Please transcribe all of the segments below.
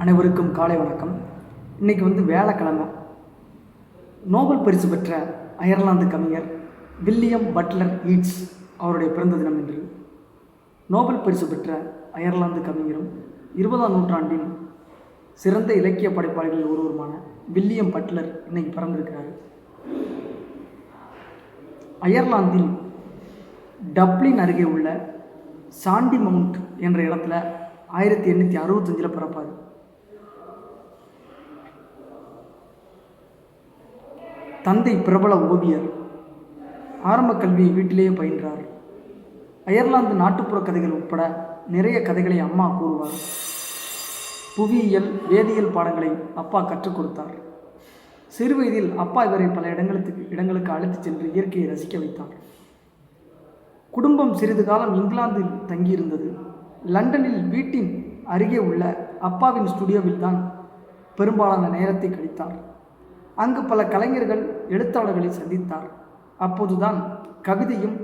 அனைவருக்கும் காலை வணக்கம். இன்றைக்கி வந்து வேலைக்கிழமை நோபல் பரிசு பெற்ற அயர்லாந்து கவிஞர் வில்லியம் பட்லர் ஈட்ஸ் அவருடைய பிறந்த தினம் இன்று. நோபல் பரிசு பெற்ற அயர்லாந்து கவிஞரும் இருபதாம் நூற்றாண்டின் சிறந்த இலக்கிய படைப்பாளிகளில் ஒருவருமான வில்லியம் பட்லர் இன்னைக்கு பிறந்திருக்கிறார். அயர்லாந்தில் டப்ளின் அருகே உள்ள சாண்டி மவுண்ட் என்ற இடத்துல ஆயிரத்தி எண்ணூற்றி அறுபத்தஞ்சில் பிறப்பார். தந்தை பிரபல ஓவியர். ஆரம்ப கல்வியை வீட்டிலேயே பயின்றார். அயர்லாந்து நாட்டுப்புற கதைகள் உட்பட நிறைய கதைகளை அம்மா கூறுவார். புவியியல் வேதியியல் பாடங்களை அப்பா கற்றுக் கொடுத்தார். சிறுவயதில் அப்பா இவரை பல இடங்களுக்கு இடங்களுக்கு அழைத்துச் சென்று இயற்கையை ரசிக்க வைத்தார். குடும்பம் சிறிது காலம் இங்கிலாந்தில் தங்கியிருந்தது. லண்டனில் வீட்டின் அருகே உள்ள அப்பாவின் ஸ்டுடியோவில் தான் பெரும்பாலான நேரத்தை கழித்தார். அங்கு பல கலைஞர்கள் எழுத்தாளர்களை சந்தித்தார். அப்போதுதான் கவிதையும்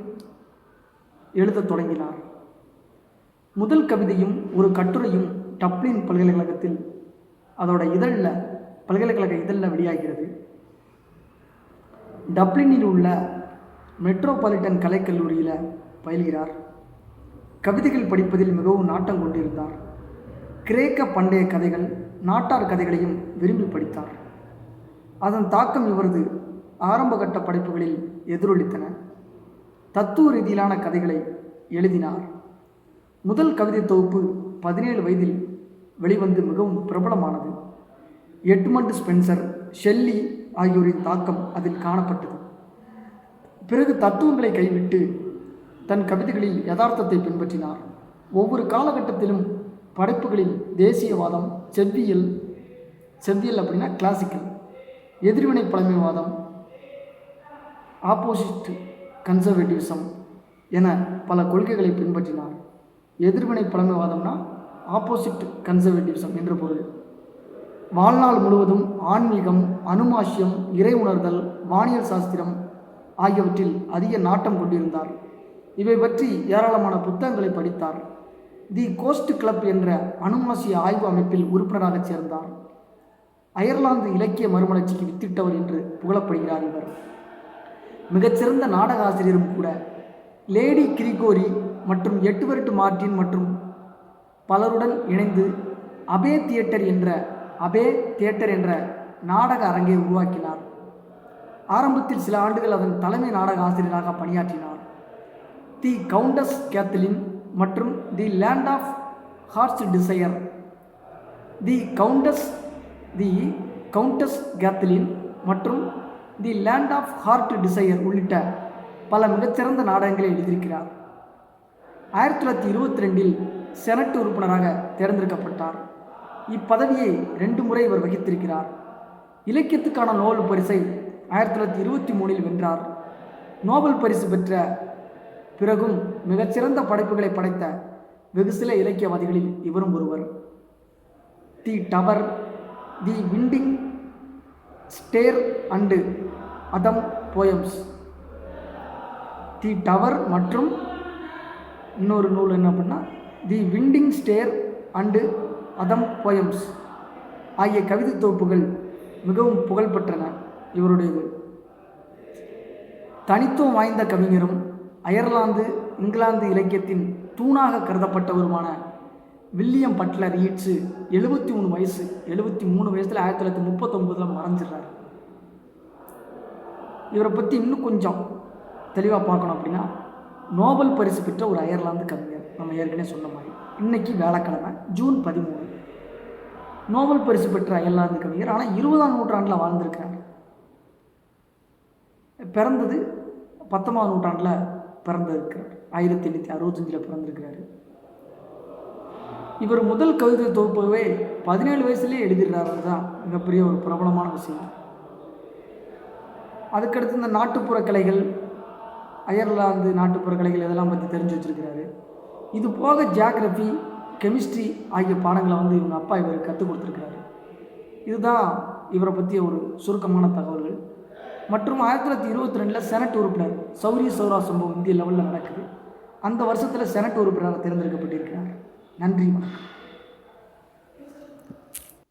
எழுதத் தொடங்கினார். முதல் கவிதையும் ஒரு கட்டுரையும் டப்ளின் பல்கலைக்கழகத்தில் அதோட இதழில் பல்கலைக்கழக இதழில் வெளியாகிறது. டப்ளினில் உள்ள மெட்ரோபாலிட்டன் கலைக்கல்லூரியில் பயில்கிறார். கவிதைகள் படிப்பதில் மிகவும் நாட்டம் கொண்டிருந்தார். கிரேக்க பண்டைய கதைகள் நாட்டார் கதைகளையும் விரும்பி படித்தார். அதன் தாக்கம் இவரது ஆரம்பகட்ட படைப்புகளில் எதிரொலித்தன. தத்துவ ரீதியிலான கதைகளை எழுதினார். முதல் கவிதை தொகுப்பு பதினேழு வயதில் வெளிவந்து மிகவும் பிரபலமானது. எட்மண்ட் ஸ்பென்சர் ஷெல்லி ஆகியோரின் தாக்கம் அதில் காணப்பட்டது. பிறகு தத்துவங்களை கைவிட்டு தன் கவிதைகளில் யதார்த்தத்தை பின்பற்றினார். ஒவ்வொரு காலகட்டத்திலும் படைப்புகளில் தேசியவாதம் செவ்வியல் செவ்வியல் அப்படின்னா கிளாசிக்கல் எதிர்வினை பழமைவாதம் ஆப்போசிட் கன்சர்வேட்டிவிசம் என பல கொள்கைகளை பின்பற்றினார். எதிர்வினை பழமைவாதம்னா ஆப்போசிட் கன்சர்வேட்டிவிசம் என்ற பொருள். வாழ்நாள் முழுவதும் ஆன்மீகம் அனுமாசியம் இறை உணர்தல் வானியல் சாஸ்திரம் ஆகியவற்றில் அதிக நாட்டம் கொண்டிருந்தார். இவை பற்றி ஏராளமான புத்தகங்களை படித்தார். தி கோஸ்ட் கிளப் என்ற அனுமாசிய ஆய்வு அமைப்பில் உறுப்பினராக சேர்ந்தார். அயர்லாந்து இலக்கிய மறுமலர்ச்சிக்கு வித்திட்டவர் என்று புகழப்படுகிறார் இவர். மிகச்சிறந்த நாடக ஆசிரியரும் கூட. லேடி கிரிகோரி மற்றும் எட்டுவர்ட்டு மார்டின் மற்றும் பலருடன் இணைந்து அபே தியேட்டர் என்ற அபே தியேட்டர் என்ற நாடக அரங்கை உருவாக்கினார். ஆரம்பத்தில் சில ஆண்டுகள் அதன் தலைமை நாடக ஆசிரியராக பணியாற்றினார். தி கவுண்டஸ் கேத்தலின் மற்றும் the land of heart's desire. The Countess the Countess Cathleen மற்றும் the land of heart desire உள்ளிட்ட பல மிகச்சிறந்த நாடகங்களை எழுதியிருக்கிறார். ஆயிரத்தி தொள்ளாயிரத்தி இருபத்தி ரெண்டில் செனட் உறுப்பினராக தேர்ந்தெடுக்கப்பட்டார். இப்பதவியை ரெண்டு முறை இவர் வகித்திருக்கிறார். இலக்கியத்துக்கான நோபல் பரிசை ஆயிரத்தி தொள்ளாயிரத்தி இருபத்தி மூணில் வென்றார். நோபல் பரிசு பெற்ற பிறகும் மிகச்சிறந்த படைப்புகளை படைத்த வெகு சில இலக்கியவாதிகளில் இவரும் ஒருவர். The tower the winding stair and other poems the tower மற்றும் இன்னொரு நூல் என்ன அப்படின்னா the winding stair and other poems ஆகிய கவிதை தொகுப்புகள் மிகவும் புகழ்பெற்றன இவருடையது. தனித்துவம் வாய்ந்த கவிஞரும் அயர்லாந்து இங்கிலாந்து இலக்கியத்தின் தூணாக கருதப்பட்டவருமான வில்லியம் பட்லர் ஈட்ஸு எழுபத்தி மூணு வயசு எழுபத்தி மூணு வயசில் ஆயிரத்தி தொள்ளாயிரத்தி முப்பத்தொம்பதில் மறைஞ்சிடுறார் இவரை பற்றி இன்னும் கொஞ்சம் தெளிவாக பார்க்கணும் அப்படின்னா நோபல் பரிசு பெற்ற ஒரு அயர்லாந்து கவிஞர் நம்ம ஏற்கனவே சொன்ன மாதிரி. இன்னைக்கு வேலைக்கிழமை ஜூன் பதிமூணு. நோபல் பரிசு பெற்ற அயர்லாந்து கவிஞர் ஆனால் இருபதாம் நூற்றாண்டில் வாழ்ந்திருக்கிறார். பிறந்தது பத்தொன்பதாம் நூற்றாண்டில் பிறந்திருக்கிறார். ஆயிரத்தி எண்ணூற்றி அறுபத்தஞ்சில் பிறந்திருக்கிறாரு. இவர் முதல் கவிதை தொகுப்பவே பதினேழு வயசுலேயே எழுதிடுறாரு தான் மிகப்பெரிய ஒரு பிரபலமான விஷயம். அதுக்கடுத்து இந்த நாட்டுப்புற கலைகள் அயர்லாந்து நாட்டுப்புற கலைகள் இதெல்லாம் பற்றி தெரிஞ்சு வச்சுருக்கிறாரு. இது போக ஜியாகிரஃபி கெமிஸ்ட்ரி ஆகிய பாடங்களை வந்து இவங்க அப்பா இவருக்கு கற்றுக் கொடுத்துருக்கிறாரு. இதுதான் இவரை பற்றிய ஒரு சுருக்கமான தகவல்கள். மற்றும் ஆயிரத்தி தொள்ளாயிரத்தி இருபத்தி ரெண்டில் செனட் உறுப்பினர் சௌரிய சௌரா சம்பவம் இந்திய லெவலில் நடக்குது. அந்த வருஷத்தில் செனட் உறுப்பினராக தேர்ந்தெடுக்கப்பட்டிருக்கிறார். நன்றி வணக்கம்.